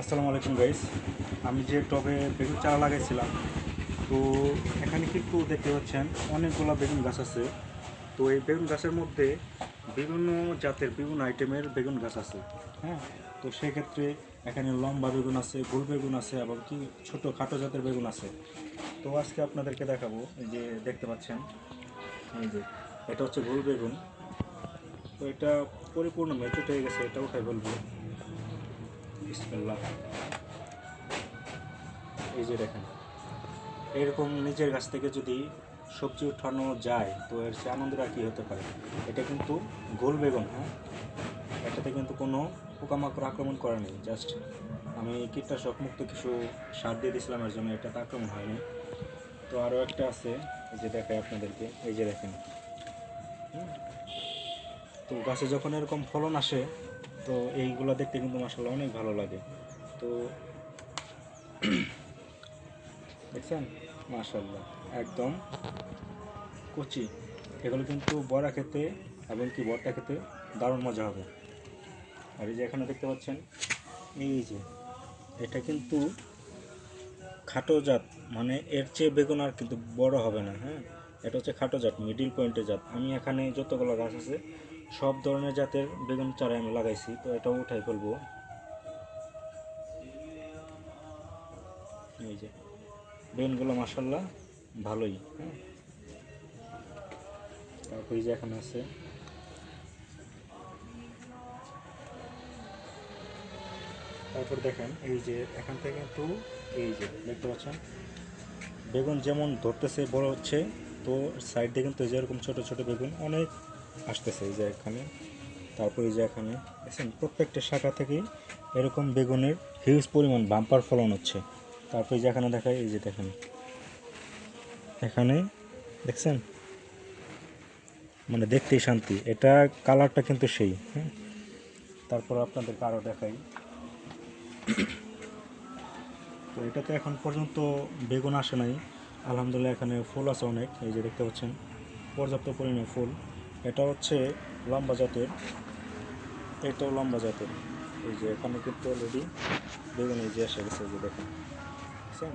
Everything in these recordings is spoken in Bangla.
আসসালামু আলাইকুম গাইস। আমি যে টবে বেগুন চারা লাগাইছিলাম, তো এখানে কিন্তু দেখতে পাচ্ছেন অনেকগুলো বেগুন গাছ আছে। তো এই বেগুন গাছের মধ্যে বিভিন্ন জাতের বিভিন্ন আইটেমের বেগুন গাছ আছে হ্যাঁ? তো সেক্ষেত্রে এখানে লম্বা বেগুন আছে, গোল বেগুন আছে এবং কি ছোট খাটো জাতের বেগুন আছে। তো আজকে আপনাদেরকে দেখাবো, এই যে দেখতে পাচ্ছেন, এই যে এটা হচ্ছে গোল বেগুন। তো এটা পরিপূর্ণ মেচুট হয়ে গেছে, এটা উঠাই বলব বিসমিল্লাহ। এই যে দেখেন, এরকম নিজের গাছ থেকে যদি সবজি উঠানো যায়, তো এর সে আনন্দটা কী হতে পারে? এটা কিন্তু গোল বেগুন হ্যাঁ? এটাতে কিন্তু কোনো পোকামাকড় আক্রমণ করে নেই জাস্ট আমি কীটনাশক মুক্ত কিছু সার দিয়ে দিয়েছিলাম এর জন্য এটাতে আক্রমণ হয়নি। তো আরও একটা আছে, এই যে দেখাই আপনাদেরকে, এই যে দেখেন। তো গাছে যখন এরকম ফলন আসে তো এইগুলো দেখতে কিন্তু মাসাল্লাহ অনেক ভালো লাগে। তো দেখছেন? মাশাল্লাহ একদম কচি। এগুলো কিন্তু বড়া খেতে এবং কি বড়টা খেতে দারুণ মজা হবে। আর এই যে এখানে দেখতে পাচ্ছেন, এই যে এটা কিন্তু খাটো জাত মানে এর চেয়ে বেগুন আর কিন্তু বড় হবে না হ্যাঁ? এটা হচ্ছে খাটো জাত মিডিল পয়েন্টের জাত। আমি এখানে যতগুলো গাছ আছে সব ধরনের জাতের বেগুন চারা আমি লাগাইছি, তো এটাও উঠাই ফেলব। এই যে, বেগুনগুলো মাসাল্লাহ ভালোই হ্যাঁ। তারপর যে এখন আছে। তারপর দেখেন, এই যে এখান থেকে কিন্তু এই যে দেখতে পাচ্ছেন, বেগুন যেমন ধরতেছে বড় হচ্ছে, তো সাইড দিয়ে কিন্তু যেরকম ছোটো ছোটো বেগুন অনেক আসতেছে এই যে এখানে। তারপর এই যে এখানে, দেখছেন? প্রত্যেকটা শাখা থেকেই এরকম বেগুনের হিউজ পরিমাণ বাম্পার ফলন হচ্ছে। তারপর এই যে এখানে দেখায় এই যে দেখেন। এখানে, দেখছেন? মানে দেখতেই শান্তি। এটা কালারটা কিন্তু সেই হ্যাঁ? তারপর আপনাদেরকে আরও দেখাই। তো এটাতে এখন পর্যন্ত বেগুন আসে নাই। আলহামদুলিল্লাহ এখানে ফুল আছে অনেক। এই যে দেখতে পাচ্ছেন, পর্যাপ্ত পরিমাণে ফুল। এটা হচ্ছে লম্বা জাতের, এটাও লম্বা জাতের। এই যে এখানে কিন্তু অলরেডি বেগুন যে এসে গেছে যে দেখেন। বুঝছেন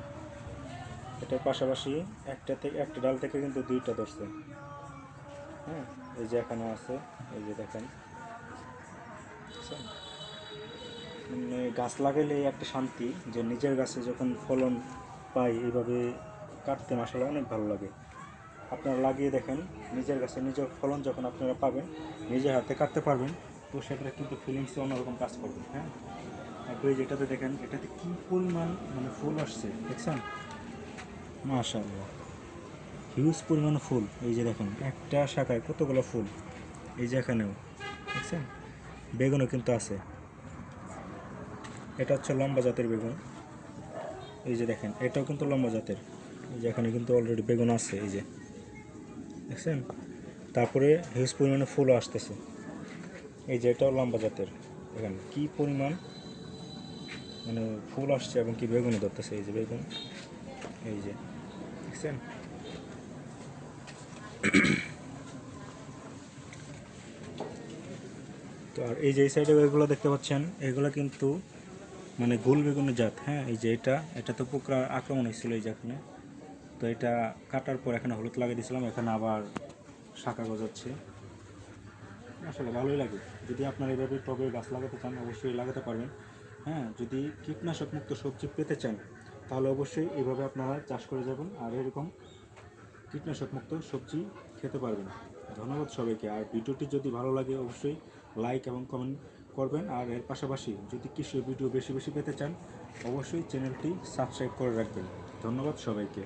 এটার পাশাপাশি একটা থেকে, একটা ডাল থেকে কিন্তু দুইটা ধরছে। হ্যাঁ এই যে এখানে আছে, এই যে দেখেন? মানে গাছ লাগাইলে একটা শান্তি, যে নিজের গাছে যখন ফলন পাই, এইভাবে কাটতে আসলে অনেক ভালো লাগে। আপনারা লাগিয়ে দেখেন, নিজের গাছে নিজের ফলন যখন আপনারা পাবেন, নিজের হাতে কাটতে পারবেন, তো সেটা কিন্তু ফিলিংসে অন্যরকম কাজ করবে হ্যাঁ? তারপরে যেটাতে দেখেন, এটাতে কী পরিমাণ মানে ফুল আসছে, দেখছেন? মাশাআল্লাহ। হিউজ পরিমাণ ফুল, এই যে দেখেন, একটা শাখায় কতগুলো ফুল, এই যে এখানেও, দেখছেন? বেগুনও কিন্তু আছে। এটা হচ্ছে লম্বা জাতের বেগুন। এই যে দেখেন, এটাও কিন্তু লম্বা জাতের। এই যে এখানে কিন্তু অলরেডি বেগুন আছে, এই যে। দেখছেন? তারপরে হিউজ পরিমাণে ফুলও আসতেছে। এই যে এটাও লম্বা জাতের। দেখেন কি পরিমাণ মানে ফুল আসছে এবং কি বেগুনও ধরতেছে। এই যে বেগুন, এই যে, দেখছেন? তো আর এই যে এই সাইডে এগুলো দেখতে পাচ্ছেন। এগুলো কিন্তু মানে গোল বেগুনের জাত হ্যাঁ? এই যে এটা এটা তো পোকা আক্রমণ হয়েছিল এই যে এখানে তো এটা কাটার পর এখানে হলুদ লাগিয়ে দিয়েছিলাম, এখানে আবার শাখা গজাচ্ছে। আসলে ভালোই লাগে। যদি আপনারা এভাবে টবে গাছ লাগাতে চান, অবশ্যই লাগাতে পারবেন। হ্যাঁ যদি কীটনাশক মুক্ত সবজি পেতে চান, তাহলে অবশ্যই এভাবে আপনারা চাষ করে যাবেন আর এরকম কীটনাশক মুক্ত সবজি খেতে পারবেন। ধন্যবাদ সবাইকে। আর ভিডিওটি যদি ভালো লাগে, অবশ্যই লাইক এবং কমেন্ট করবেন। আর এর পাশাপাশি যদি কৃষি ভিডিও বেশি বেশি পেতে চান, অবশ্যই চ্যানেলটি সাবস্ক্রাইব করে রাখবেন। ধন্যবাদ সবাইকে।